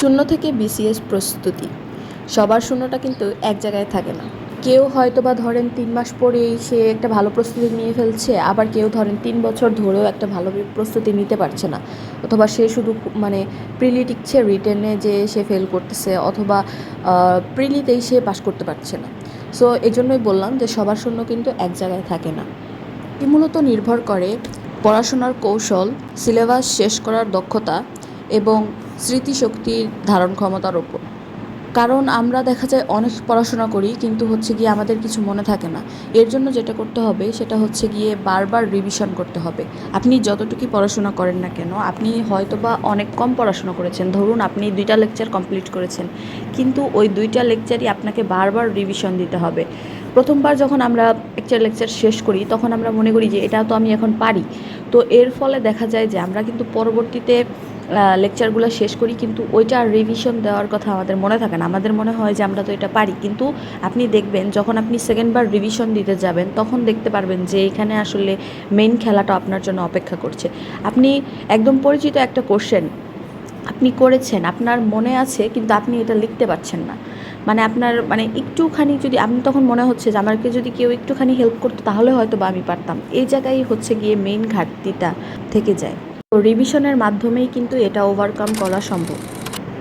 শূন্য থেকে বিসিএস প্রস্তুতি। সবার শূন্যটা কিন্তু এক জায়গায় থাকে না। কেউ হয়তো বা ধরেন তিন মাস পরেই সে একটা ভালো প্রস্তুতি নিয়ে ফেলছে, আবার কেউ ধরেন তিন বছর ধরেও একটা ভালো প্রস্তুতি নিতে পারছে না। অথবা সে শুধু মানে প্রিলি টিকছে রিটেনে যে সে ফেল করতেছে, অথবা প্রিলিতেই সে পাশ করতে পারছে না। সো এই জন্যই বললাম যে সবার শূন্য কিন্তু এক জায়গায় থাকে না। এটি মূলত নির্ভর করে পড়াশোনার কৌশল, সিলেবাস শেষ করার দক্ষতা এবং স্মৃতিশক্তির ধারণ ক্ষমতার ওপর। কারণ আমরা দেখা যায় অনেক পড়াশোনা করি, কিন্তু হচ্ছে গিয়ে আমাদের কিছু মনে থাকে না। এর জন্য যেটা করতে হবে, সেটা হচ্ছে গিয়ে বারবার রিভিশন করতে হবে। আপনি যতটুকুই পড়াশোনা করেন না কেন, আপনি হয়তো বা অনেক কম পড়াশোনা করেছেন। ধরুন আপনি দুইটা লেকচার কমপ্লিট করেছেন, কিন্তু ওই দুইটা লেকচারই আপনাকে বারবার রিভিশন দিতে হবে। প্রথমবার যখন আমরা একটা লেকচার শেষ করি, তখন আমরা মনে করি যে, এটা তো আমি এখন পারি। তো এর ফলে দেখা যায় যে, আমরা কিন্তু পরবর্তীতে লেকচারগুলো শেষ করি, কিন্তু ওইটা আর রিভিশন দেওয়ার কথা আমাদের মনে থাকে না। আমাদের মনে হয় যে আমরা তো এটা পারি, কিন্তু আপনি দেখবেন, যখন আপনি সেকেন্ডবার রিভিশন দিতে যাবেন, তখন দেখতে পারবেন যে এখানে আসলে মেইন খেলাটা আপনার জন্য অপেক্ষা করছে। আপনি একদম পরিচিত একটা কোশ্চেন আপনি করেছেন, আপনার মনে আছে, কিন্তু আপনি এটা লিখতে পারছেন না। মানে আপনার মানে একটুখানি যদি আপনি তখন মনে হচ্ছে যে আমাকে যদি কেউ একটুখানি হেল্প করতো, তাহলে হয়তো বা আমি পারতাম। এই জায়গায় হচ্ছে গিয়ে মেইন ঘাটতিটা থেকে যায়। তো রিভিশনের মাধ্যমেই কিন্তু এটা ওভারকাম করা সম্ভব।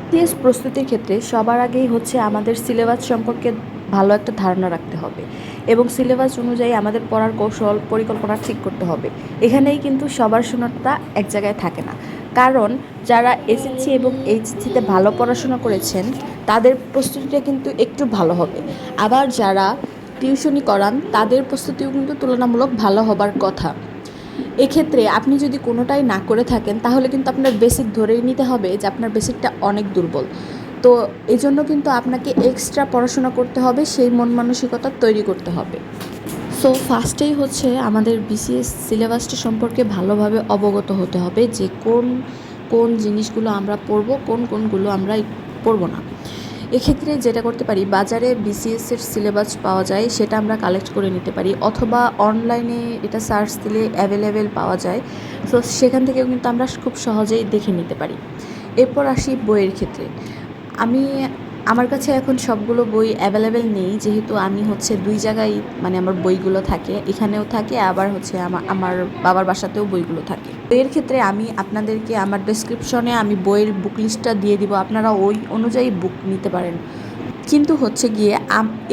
সিএস প্রস্তুতির ক্ষেত্রে সবার আগেই হচ্ছে আমাদের সিলেবাস সম্পর্কে ভালো একটা ধারণা রাখতে হবে এবং সিলেবাস অনুযায়ী আমাদের পড়ার কৌশল, পরিকল্পনা ঠিক করতে হবে। এখানেই কিন্তু সবার শোনাটা এক জায়গায় থাকে না। কারণ যারা এসএসসি এবং এইচএসসিতে ভালো পড়াশোনা করেছেন, তাদের প্রস্তুতিটা কিন্তু একটু ভালো হবে। আবার যারা টিউশনি করান, তাদের প্রস্তুতিও কিন্তু তুলনামূলক ভালো হবার কথা। এক্ষেত্রে আপনি যদি কোনোটাই না করে থাকেন, তাহলে কিন্তু আপনার বেসিক ধরেই নিতে হবে যে আপনার বেসিকটা অনেক দুর্বল। তো এই জন্য কিন্তু আপনাকে এক্সট্রা পড়াশোনা করতে হবে, সেই মন মানসিকতা তৈরি করতে হবে। সো ফার্স্টেই হচ্ছে আমাদের বিসিএস সিলেবাসটা সম্পর্কে ভালোভাবে অবগত হতে হবে যে কোন কোন জিনিসগুলো আমরা পড়ব, কোন, কোনগুলো আমরা পড়ব না। এক্ষেত্রে যেটা করতে পারি, বাজারে বিসিএসের সিলেবাস পাওয়া যায়, সেটা আমরা কালেক্ট করে নিতে পারি, অথবা অনলাইনে এটা সার্চ দিলে অ্যাভেলেবেল পাওয়া যায়। সো সেখান থেকেও কিন্তু আমরা খুব সহজেই দেখে নিতে পারি। এরপর আসি বইয়ের ক্ষেত্রে। আমি আমার কাছে এখন সবগুলো বই অ্যাভেলেবেল নেই, যেহেতু আমি হচ্ছে দুই জায়গায় মানে আমার বইগুলো থাকে। এখানেও থাকে, আবার হচ্ছে আমার আমার বাবার বাসাতেও বইগুলো থাকে। বইয়ের ক্ষেত্রে আমি আপনাদেরকে আমার ডেসক্রিপশনে আমি বইয়ের বুক লিস্টটা দিয়ে দিব। আপনারা ওই অনুযায়ী বুক নিতে পারেন। কিন্তু হচ্ছে গিয়ে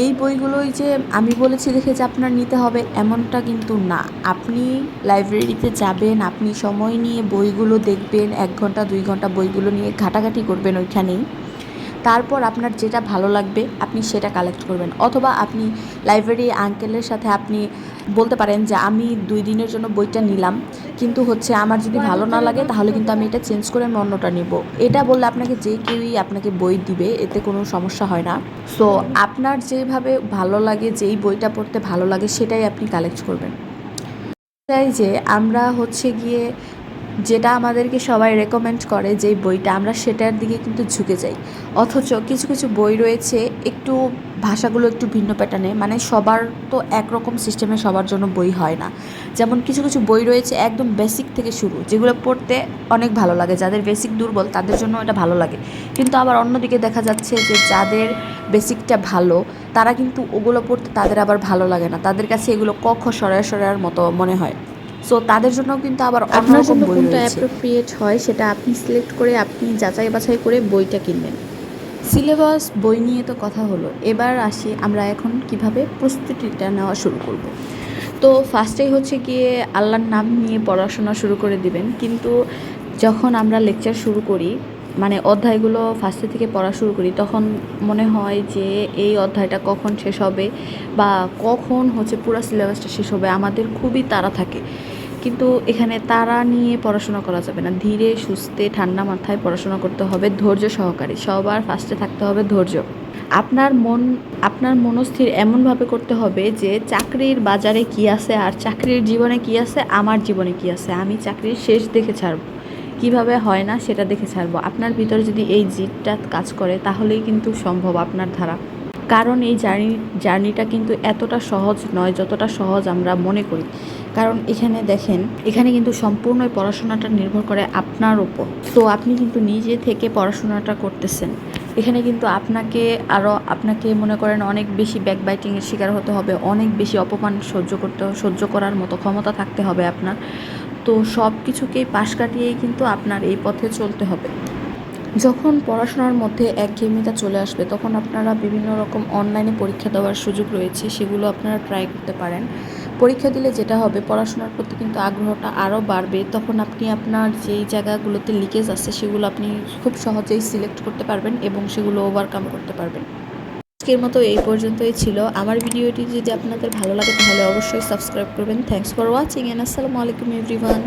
এই বইগুলোই যে আমি বলেছি দেখে যে আপনার নিতে হবে, এমনটা কিন্তু না। আপনি লাইব্রেরিতে যাবেন, আপনি সময় নিয়ে বইগুলো দেখবেন, এক ঘণ্টা, দুই ঘণ্টা বইগুলো নিয়ে ঘাটাঘাটি করবেন ওইখানেই। তারপর আপনার যেটা ভালো লাগবে, আপনি সেটা কালেক্ট করবেন। অথবা আপনি লাইব্রেরি আঙ্কেলের সাথে আপনি বলতে পারেন যে, আমি দুই দিনের জন্য বইটা নিলাম। কিন্তু হচ্ছে আমার যদি ভালো না লাগে, তাহলে কিন্তু আমি এটা চেঞ্জ করে আমি অন্যটা নিব। এটা বললে আপনাকে যে কেউই আপনাকে বই দিবে, এতে কোনো সমস্যা হয় না। সো আপনার যেভাবে ভালো লাগে, যেই বইটা পড়তে ভালো লাগে, সেটাই আপনি কালেক্ট করবেন। চাই যে আমরা হচ্ছে গিয়ে যেটা আমাদেরকে সবাই রেকমেন্ড করে যেই বইটা, আমরা সেটার দিকে কিন্তু ঝুঁকে যাই। অথচ কিছু কিছু বই রয়েছে, একটু ভাষাগুলো একটু ভিন্ন প্যাটার্নে মানে সবার তো একরকম সিস্টেমে সবার জন্য বই হয় না। যেমন কিছু কিছু বই রয়েছে একদম বেসিক থেকে শুরু, যেগুলো পড়তে অনেক ভালো লাগে। যাদের বেসিক দুর্বল, তাদের জন্য এটা ভালো লাগে। কিন্তু আবার অন্যদিকে দেখা যাচ্ছে যে যাদের বেসিকটা ভালো, তারা কিন্তু ওগুলো পড়তে তাদের আবার ভালো লাগে না। তাদের কাছে এগুলো কক্ষ সরায় সরার মতো মনে হয়। সো তাদের জন্য কিন্তু আবার আপনার জন্য কোনটা অ্যাপ্রোপ্রিয়েট হয় সেটা আপনি সিলেক্ট করে আপনি যাচাই বাছাই করে বইটা কিনবেন। সিলেবাস বই নিয়ে তো কথা হলো। এবার আসি আমরা এখন কীভাবে প্রস্তুতিটা নেওয়া শুরু করব। তো ফার্স্টেই হচ্ছে গিয়ে আল্লাহর নাম নিয়ে পড়াশোনা শুরু করে দিবেন। কিন্তু যখন আমরা লেকচার শুরু করি মানে অধ্যায়গুলো ফার্স্টে থেকে পড়া শুরু করি তখন মনে হয় যে এই অধ্যায়টা কখন শেষ হবে বা কখন হচ্ছে পুরো সিলেবাসটা শেষ হবে আমাদের খুবই তাড়া থাকে। কিন্তু এখানে তারা নিয়ে পড়াশোনা করা যাবে না। ধীরে, সুস্থে, ঠান্ডা মাথায় পড়াশোনা করতে হবে, ধৈর্য সহকারী। সবার ফার্স্টে থাকতে হবে ধৈর্য। আপনার মন, আপনার মনস্থির এমনভাবে করতে হবে যে চাকরির বাজারে কি আছে আর চাকরির জীবনে কি আছে, আমার জীবনে কি আছে। আমি চাকরির শেষ দেখে ছাড়ব। কীভাবে হয় না সেটা দেখে ছাড়বো। আপনার ভিতরে যদি এই জিদটা কাজ করে, তাহলেই কিন্তু সম্ভব আপনার ধারা। কারণ এই জার্নি, জার্নিটা কিন্তু এতটা সহজ নয় যতটা সহজ আমরা মনে করি। কারণ এখানে দেখেন, এখানে কিন্তু সম্পূর্ণই পড়াশোনাটা নির্ভর করে আপনার উপর। তো আপনি কিন্তু নিজে থেকে পড়াশোনাটা করতেছেন। এখানে কিন্তু আপনাকে আরও আপনাকে মনে করেন অনেক বেশি ব্যাকবাইটিংয়ের শিকার হতে হবে, অনেক বেশি অপমান সহ্য করতে, সহ্য করার মতো ক্ষমতা থাকতে হবে আপনার। তো সব কিছুকেই পাশ কাটিয়েই কিন্তু আপনার এই পথে চলতে হবে। যখন পড়াশোনার মধ্যে একঘেয়েমিতা চলে আসবে, তখন আপনারা বিভিন্ন রকম অনলাইনে পরীক্ষা দেওয়ার সুযোগ রয়েছে, সেগুলো আপনারা ট্রাই করতে পারেন। পরীক্ষা দিলে যেটা হবে, পড়াশোনার প্রতি কিন্তু আগ্রহটা আরও বাড়বে, তখন আপনি আপনার যেই জায়গাগুলোতে লিকেজ আছে, সেগুলো আপনি খুব সহজেই সিলেক্ট করতে পারবেন এবং সেগুলো ওভারকাম করতে পারবেন। আজকের মতো এই পর্যন্তই ছিল। আমার ভিডিওটি যদি আপনাদের ভালো লাগে, তাহলে অবশ্যই সাবস্ক্রাইব করবেন। থ্যাংকস ফর ওয়াচিং অ্যান্ড আসসালামু আলাইকুম এভরিওয়ান